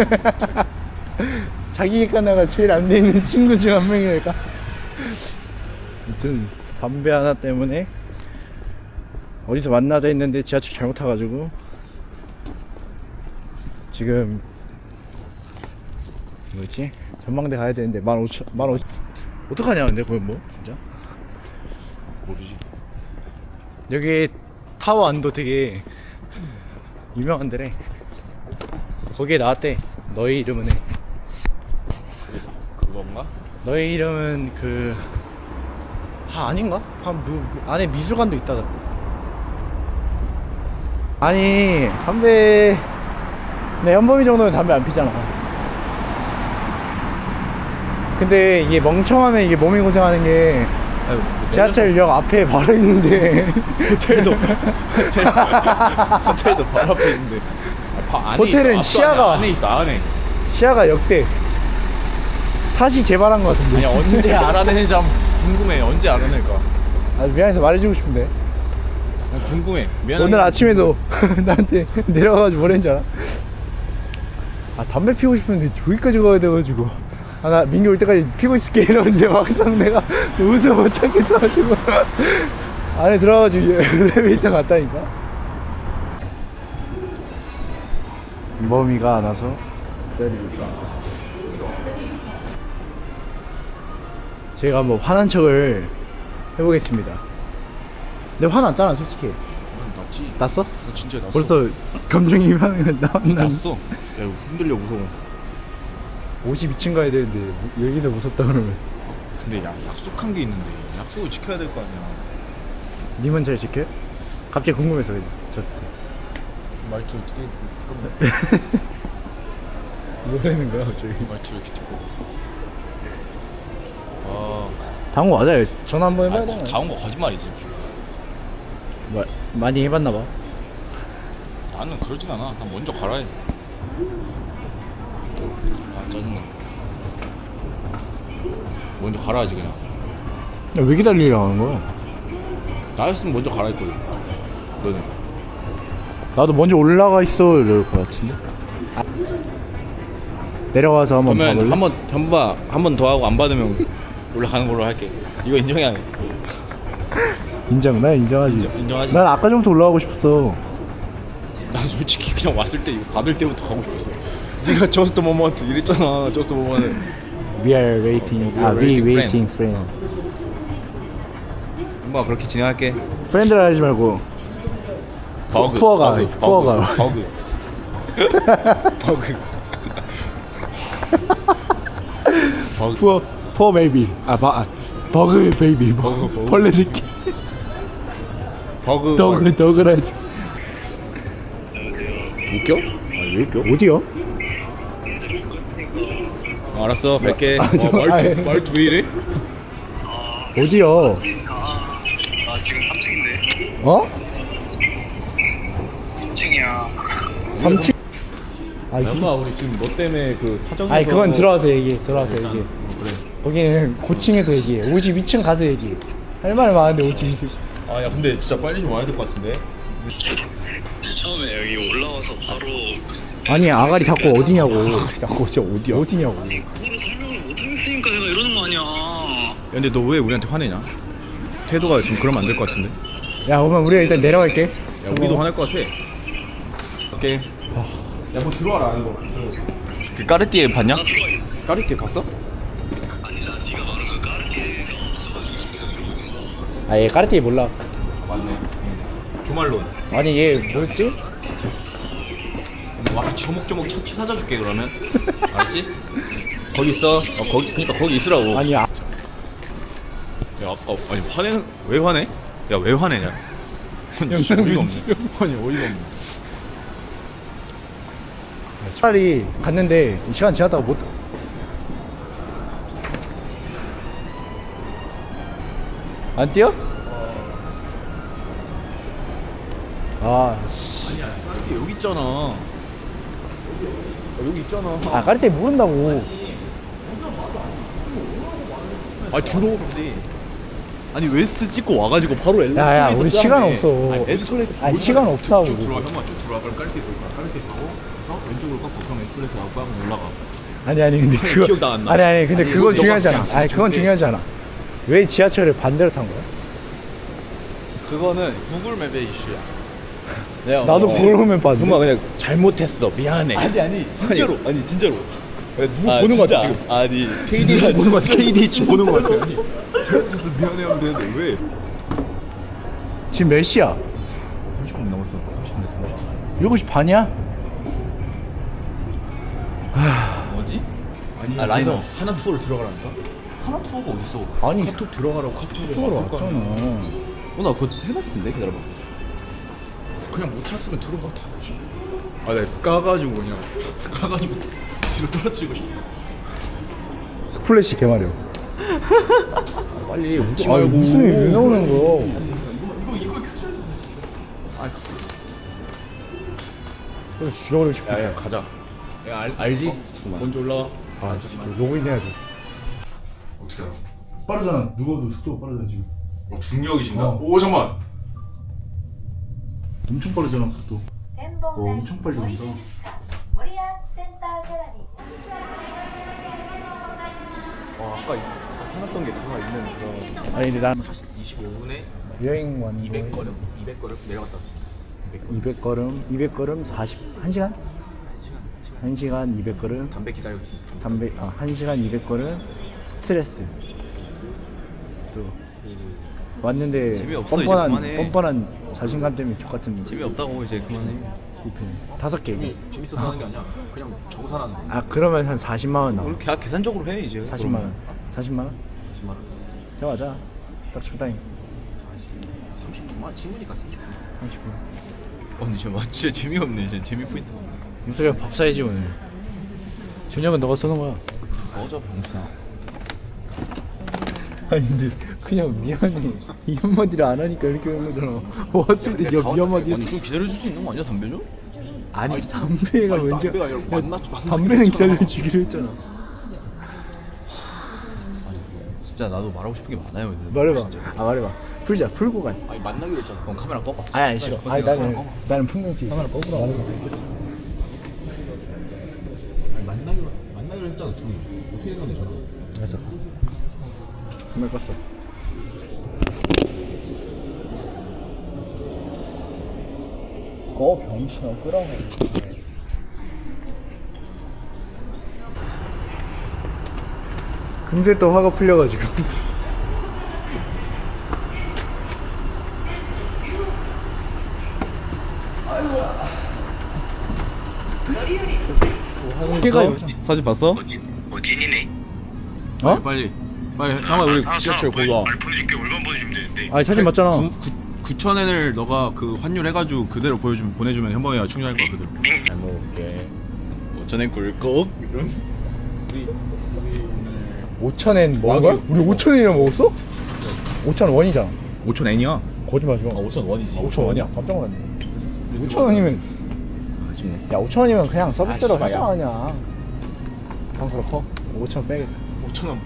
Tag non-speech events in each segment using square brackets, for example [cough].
[laughs] 자기 객관화가 제일 안 돼 있는 친구 중 한 명이랄까. 아무튼 담배 하나 때문에 어디서 만나자 했는데 지하철 잘못 타가지고 지금 뭐지? 전망대 가야 되는데 만 오천 만 오천. 어떡하냐 근데 거기 뭐 진짜? 모르지. 여기 타워 안도 되게 유명한 데래. 거기에 나왔대 너의 이름은 해 그건가? 너의 이름은 그 아, 아닌가? 한 뭐, 뭐, 안에 미술관도 있다. 아니 담배 네 현범이 정도면 담배 안 피잖아. 근데 이게 멍청하면 이게 몸이 고생하는 게 아유, 지하철역 앞에 바로 있는데 [laughs] 호텔도 [laughs] 호텔도 바로 앞에 있는데. 아, 바, 안에 호텔은 있어. 앞도 시야가- 안에, 안에 있어 안에. 시야가 역대 사시 재발한 것 같은데. 아니 언제 [laughs] 알아내는지 한번 궁금해. 언제 알아낼까? 아, 미안해서 말해주고 싶은데. 난 궁금해. 미안해. 오늘 아침에도 [laughs] 나한테 내려가가지고 뭐랬는 줄 알아? 아 담배 피우고 싶은데 저기까지 가야 돼가지고 아 나 민규 올 때까지 피고 있을게 이러는데 막상 내가 웃어 못 참겠어가지고 [laughs] 안에 들어가가지고 엘리베이터 갔다니까 범이가 안 와서 때리고 있어 제가 한번 화난 척을 해보겠습니다 근데 화났잖아 솔직히 났지. 났어? 나 진짜 났어. 벌써 감정이 나왔나? 났어. 야 이거 흔들려 무서워. 52층 가야 되는데 무- 여기서 무섭다 그러면 근데 야, 약속한 게 있는데 약속을 지켜야 될 거 아니야. 님은 잘 지켜? 갑자기 궁금해서 저스트 말투 어떻게 [laughs] 뭐라는 거야 갑자기 말투 이렇게 듣고. 아, 당구 맞아요 전화 한번 해봐야 아 되나? 다운 거 거짓말이지. 무조건. 뭐, 많이 해봤나 봐 나는 그러진 않아. 난 먼저 가라 해. 아 짜증나. 먼저 가라 하지 그냥. 야, 왜 기다리려고 하는 거야? 나였으면 먼저 가라 했거든. 너는. 나도 먼저 올라가 있어 이럴 것 같은데 아. 내려가서 한번 그러면 봐볼래? 한번 현바 한번 더 하고 안 받으면 올라가는 걸로 할게. 이거 인정해. 인정 나 인정하지 인정- 인정하지. 난 아까 전부터 올라가고 싶었어 난 솔직히 그냥 왔을 때 이거 받을 때부터 가고 싶었어. 네가 a moment 이랬잖아. a moment. We are waiting We are 아 we waiting waiting friend 현바 그렇게 진행할게. 프렌드라 하지 말고 버그. 푸어가, 버그, 푸어가. 버그. [laughs] 버그. 버그. 푸어 푸어 베이비 아 바, 아, 버그 베이비 버그, 버그. 벌레 새끼 버그. 더그 더그라지 웃겨? 아니 왜 웃겨? 어디요? 어, 알았어 뵐게. 아, 저- 어, 말투 아, 예. 말투 왜 이래? 어디요? 아, 나 지금 3층인데. 어? 3층이야. 3층 아, 이- 엄마 우리 지금 너 때문에 그 사정에서 아니 그건 들어와서 얘기해 들어와서 얘기해 어, 그래. 거기는 고층에서 얘기해 52층 가서 얘기해 할 말 많은데 52층 아야 근데 진짜 빨리 좀 와야 될 것 같은데. 처음에 여기 올라와서 바로 아니 아가리 닫고 어디냐고 닫고 진짜 어디야 어디냐고 뭐를 설명을 못 하겠으니까 내가 이러는 거 아니야. 야, 근데 너 왜 우리한테 화내냐? 태도가 지금 그러면 안 될 것 같은데. 야 그러면 우리가 일단 내려갈게 야 우리도 화낼 것 같아. 오케이. 야뭐 들어와라 하는 거. 그 까르띠에 봤냐? 까르띠에 봤어? 아얘 까르띠에 몰라 맞네. 조말론. 아니 얘 뭐였지? 와서 조목조목 차, 찾아줄게 그러면. 알았지? 거기 있어. 어, 거기 그러니까 거기 있으라고. 아니 아, 야 아까 아니 화내는 왜 화내? 야 왜 화내냐? 영상 [laughs] 어이가. 없네. 아니 어이가 없네. 차라리 갔는데 시간 지났다고 못 안 뛰어? 아, 씨. 아니야 까르띠 여기 있잖아. 어, 여기 있잖아. 아 까르띠에 모른다고 아 들어오는데. 아니 웨스트 찍고 와가지고 바로 엘리베이터. 야, 야, 우리. 시간 없어. 아니, 에스컬레이터 아니, 쭉 시간 쭉 없다고. 쭉 들어와 형만 쭉 들어와 그럼 까르띠 들어가 까르띠 타고 왼쪽으로 꺾고 그럼 에스컬레이터 나고 빠고 올라가 아니 아니 근데 그거 기억 안 나. 아니 아니 근데 아니, 그건 이거. 너가 아니 그건 중요하지 않아. 왜 지하철을 반대로 탄 거야? 그거는 구글 맵의 이슈야. [laughs] 내가 나도 어. 보러면 봤는데. 형아 그냥 잘못했어 미안해 아니 아니 진짜로 아니 진짜로. 누구 아, 보는 거 진짜. 같아 지금 아니 KDH 보는 거 같아 KDH 보는 거 같아 잘못했어 미안해 하면 되는데 왜 지금 몇 시야? 30분 남았어 30분 됐어 7시 반이야? 뭐지? 아니 아, 라이너. 하나 투어를 들어가라니까 하나 투어가 어딨어 아니 카톡 들어가라고 왔을 거 왔잖아. 아니야. 어나 그거 해놨는데 기다려봐 그냥 못 찾으면 들어가 다아 내가 까가지고 그냥. [laughs] 가가지고 뒤로 떨어뜨리고 싶어 스플래시 개마려. 빨리 웃지 아 말고 무슨 왜 나오는 거? 그래서 죽여버리고 싶어. 야 야 가자 야 알, 알지? 잠깐만 먼저 올라와 아, 아 진짜 로그인해야 돼. 어떻게 알아? 빠르잖아. 누워도 속도가 빠르잖아 지금. 어, 중력이신가? 어. 오 잠만. 엄청 빠르잖아 속도. 와 어, 엄청 빨리 온다. 와 아까 해놨던 게 다 있는 그런 아니 근데 난 25분에 여행 완. 200걸음 200걸음 내려갔다 왔습니다. 200걸음 200걸음 40 1시간? 1시간 200 걸음 담배 기다리고 있어 담배 아 1시간 200 걸음 스트레스. 또 왔는데 재미없어, 이제 뻔뻔한 그만해. 뻔뻔한 자신감 때문에 족같은 재미없다고 이제 그만해. 이 다섯 개. 재미, 재밌어서 하는 게 아니야. 그냥 정산하는 거. 아 그러면 한 40만 원 나와. 그렇게 계산적으로 해 이제. 40만 원. 40만 원? 40만 원. 자 맞아 딱 적당히. 39만. 원 친구니까 39만. 30분 어, 근데 진짜 재미없네. 진짜 재미 포인트. 윤석이가 밥 사야지 오늘 저녁은 너가 쏘는 거야 꺼져 병신아. 아니 근데 그냥 미안해 이 한마디를 안 하니까 이렇게 오는 거잖아 왔을 때 네가 미 한마디 아니 했어 좀 기다려줄 수 있는 거 아니야 담배 좀? 아니 담배가 아니, 담배가 아니라 야, 만나- 만나- 담배는 기다려주기로 했잖아 진짜 나도 말하고 싶은 게 많아요. 근데. 말해봐 진짜. 아 말해봐 풀자 풀고 가 아니 만나기로 했잖아 그럼 카메라 꺼봐. 아니 아니 싫어 아니 나는 나는 풍경지 카메라 꺼보라. 아니 만나기로 어떻게 했는데 전화 그래서. 카메라 껐어 꺼 병신아 끄라고 금세 또 화가 풀려가지고 걔가 사진 봤어? 어디 어디 있니? 어? 빨리 빨리 잠깐 우리 사- 사- 지하철 와. 빨리 보내줄게 얼마 보내주면 되는데 아니 사진 맞잖아 9천 엔을 너가 그 환율해가지고 그대로 보여주면 보내주면 현범이가 충전할 거야 그대로. 잘 먹을게 5천 엔 꿀꺽. 5천엔 먹은 거야? 우리 5천엔이나 먹었어? 5천 원이잖아 5천 엔이야 거짓말 하지 마 5천 원이지 5천 원이야? 깜짝 놀랐네 5천 원이면 아쉽네 야 5천 원이면 그냥 서비스로 아, 하자 씨발야. 그냥. 방수로 커 5천 원 빼겠다. 5천 원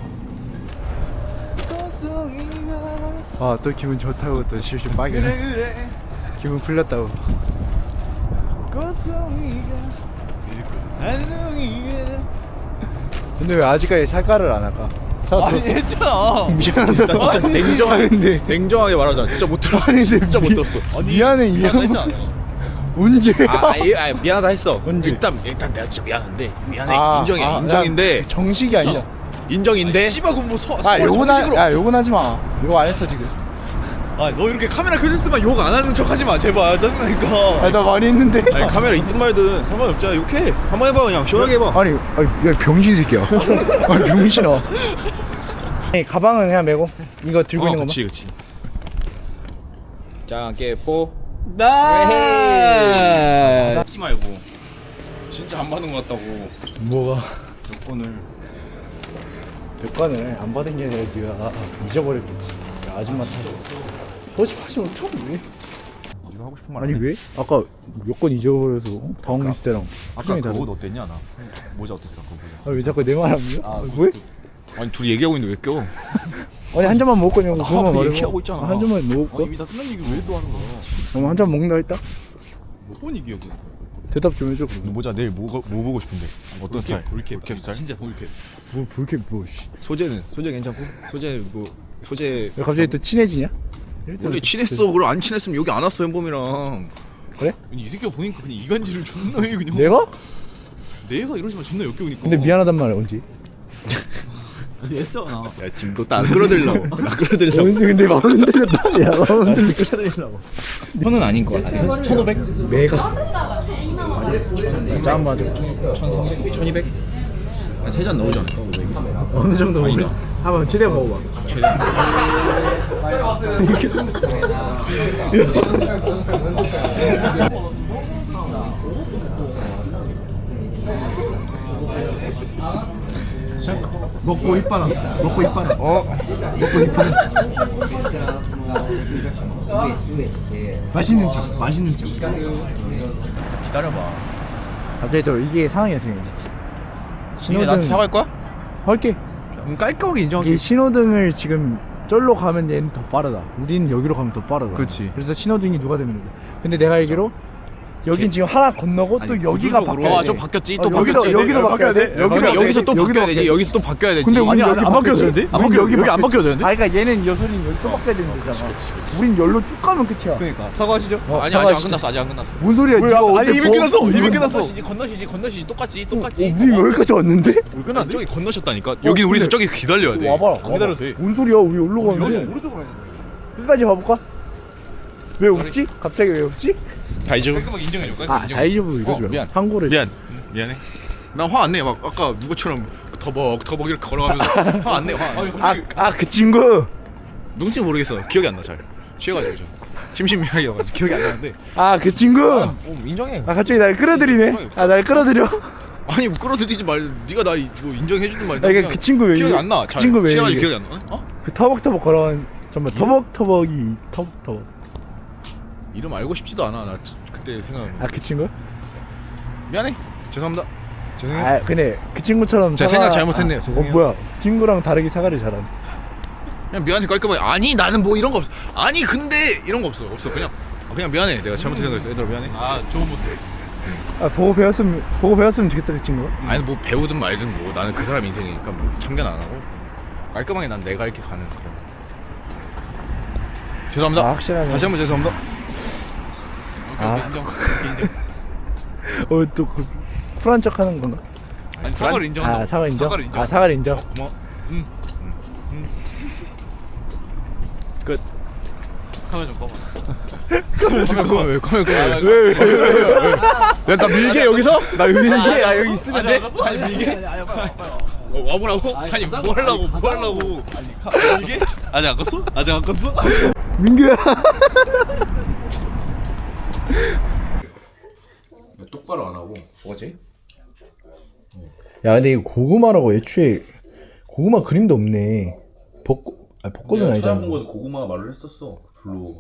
아 또 기분 좋다고 또 실실 빠기네. 그래. 기분 풀렸다고. 근데 왜 아직까지 살가를 안 할까? 아니 했잖아. [laughs] 미안하다. 나 진짜 냉정하게 냉정하게 말하자. 진짜 못 들었어. 아니, 진짜 미- 못 들었어. 미안해 이 형. 했잖아. 언제. 아, 아, 예, 아 미안하다 했어. 언제? 일단 일단 내가 진짜 미안한데 미안해. 아, 인정이야. 아, 인정인데. 야, 정식이 아니야. 인정인데? 씨발 그럼 뭐 서. 아 요건 하, 정식으로. 야 요건 하지 마. 이거 안 했어 지금. 아너 이렇게 카메라 켜졌으면 욕안 하는 척 하지 마 제발. 짜증나니까. 아 나 많이 했는데. 아니 카메라 있든 말든 상관없잖아 욕해. 한번 해봐 그냥. 시원하게 해봐. 아니, 아니, 야 병신 새끼야. [laughs] 아니 병신아. 아니 가방은 그냥 메고 이거 들고 어, 있는 그치 그치. 짱 깨뽀 나. 하지 말고 진짜 안 받은 것 같다고. 뭐가? 여권을 백관을 안 받은 게 아니라 네가 잊어버렸겠지. 야, 아줌마 탓. 어떡해 왜? 네가 하고 싶은 말 아니 안 해? 왜? 아까 여권 잊어버려서 당황했을 때랑 아까 표정이 그옷 다르. 어땠냐 나 모자 어땠어 그거 모자 아왜 자꾸 내 말 합니까? 아, 왜? 아니 둘이 얘기하고 있는데 왜 껴? [laughs] 아니 한 잔만 먹고 그냥 아, 그 말해. 얘기하고 있잖아. 한 잔만 아니 먹을까? 이미 다 끝난 얘기를 왜또 하는 거야 그럼 한 잔 먹는다 했다? 몇번 얘기야 그 대답 좀 해줘 그럼 모자 내일 뭐, 뭐 보고 싶은데 어떤 스타일? 볼캡 볼캡 스타일? 진짜 볼캡 뭐 볼게 뭐 씨. 소재는 소재 괜찮고 소재 뭐 소재 왜 갑자기 또 친해지냐? 원래 친했어 그걸 안 친했으면 여기 안 왔어 현범이랑 그래? 이 새끼가 보니까 그냥 이간질을 존나 해 그냥 내가? 내가 이러지만 존나 역겨우니까 근데 미안하단 말 언제? [laughs] 했잖아 야 지금 너딱 끌어들이려고. [laughs] 딱 끌어들이려고. 언제 근데 마음 흔들렸다. 야 마음 흔들렸다. 끌어들이려고. 현은 아닌 것 같아. 1500? 매가 짠 맞아 1300? 1200? 한세잔 나오지 않을까? 500? 어느 정도 먹으래? 한번 최대한 먹어봐 [laughs] [laughs] 먹고 이빨아 먹고 이빨아 어 먹고 이빨아 맛있는 척 맛있는 척 기다려봐 갑자기 또 이게 상황이 어떻게 되지 이게 나한테 사과할 거야? 할게 그럼 깔끔하게 인정할게 이 신호등을 지금 쫄로 가면 얘는 더 빠르다. 우리는 여기로 가면 더 빠르다. 그치. 그래서 신호등이 누가 되면 돼. 근데 내가 알기로 여긴 지금 하나 건너고 또 여기가. 바뀌어야 아, 돼. 좀 바뀌었지. 어, 또 여기도 바뀌었지. 여기도 바뀌어야 돼. 여기 여기도 여기서 또 여기도 바뀌어야 되지. 여기서 또 바뀌어야 되지. 근데 우리 아니, 여기 안 바뀌어도 되는데? 안 바뀌어 여기 여기 안. 바뀌어도 되는데? 아 그러니까 얘는 여선이 여기 또 바뀌어야 되는 거잖아. 우린 열로 쭉 가면 끝이야. 그러니까 사과하시죠. 어, 아니 아직. 안 끝났어. 아직 안 끝났어. 뭔 소리야? 왜, 네가 아니, 어제 이미 뭐- 끝났어. 이미 끝났어. 건너시지 건너시지 건너시지 똑같이 똑같이 우리 여기까지 왔는데? 끝났는데? 저기 건너셨다니까 여긴 우리 근데- 저기 기다려야 돼 와봐. 안 기다려도 돼 뭔 소리야? 우리 여기로 가는데. 끝까지 봐볼까? 왜 웃지? 갑자기 왜 웃지? 다이죠. 깔끔하게 인정해줘 아, 다이저브 이거 어, 줘. 미안. 한고를 미안 미안해 나화안 내 막 아까 누구처럼 터벅 터벅 이렇게 걸어가면서 화 안 내 화 안 내. 아, 아, 그 친구. 누군지 모르겠어 기억이 안 나 잘 취해가지고 좀 심심하게 와가지고 기억이 안 나는데 아, 그 친구. 어, 인정해. 아, 갑자기 날 끌어들이네. 아, 날 끌어들여. 아니 뭐 끌어들이지 말 네가 나뭐 인정해주든 말든 아, 이게 그 친구 왜 기억이 이게- 안나 그 친구 왜 취해가지고 기억이 안 나? 어? 그 터벅터벅 걸어간 정말 터벅터벅이 터벅터벅. 이름 알고 싶지도 않아. 나 그때 생각 아, 그 친구? 미안해. 죄송합니다. 죄송해요. 아, 근데 그 친구처럼 제가 생각 잘못했네요. 아, 어, 죄송해요. 뭐야? 친구랑 다르게 사과를 잘하네. 그냥 미안해 깔끔하게. 아니 나는 뭐 이런 거 없어. 아니 근데 이런 거 없어. 없어. 그냥 아, 그냥 미안해. 내가 잘못해서 생각했어. 얘들아 미안해. 아 좋은 모습. 아, 보고 배웠으면 보고 배웠으면 좋겠어, 그 친구. 아니 뭐 배우든 말든 뭐 나는 그 사람 인생이니까 뭐 참견 안 하고 깔끔하게 난 내가 이렇게 가는 그런. 죄송합니다. 아, 확실하네. 다시 한 번 죄송합니다 아. 인정 인정 [laughs] 어, 또 그, 쿨한 척 하는 건가? 아니 사과를 인정한다 아, 사과 인정? 사과를 인정 아, 사과를 인정. 고마워 응. 응. 끝 카메라 좀 꺼봐 지금 그거 [laughs] 왜 그거 아, 왜? 왜 왜 왜왜 약간 밀게 여기서? 나 밀게 나 여기 있으면 돼? 아니 이게 어, 와보라고? 아니 뭐 하려고 뭐 하려고 이게? 아직 안 껐어? 아직 안 껐어? 민규야. [laughs] 똑바로 안 하고 뭐지? 야, 근데 이거 고구마라고 애초에 고구마 그림도 없네. 벚꽃, 아 벚꽃은 아니잖아. 찾아본 것도 고구마 말을 했었어 블루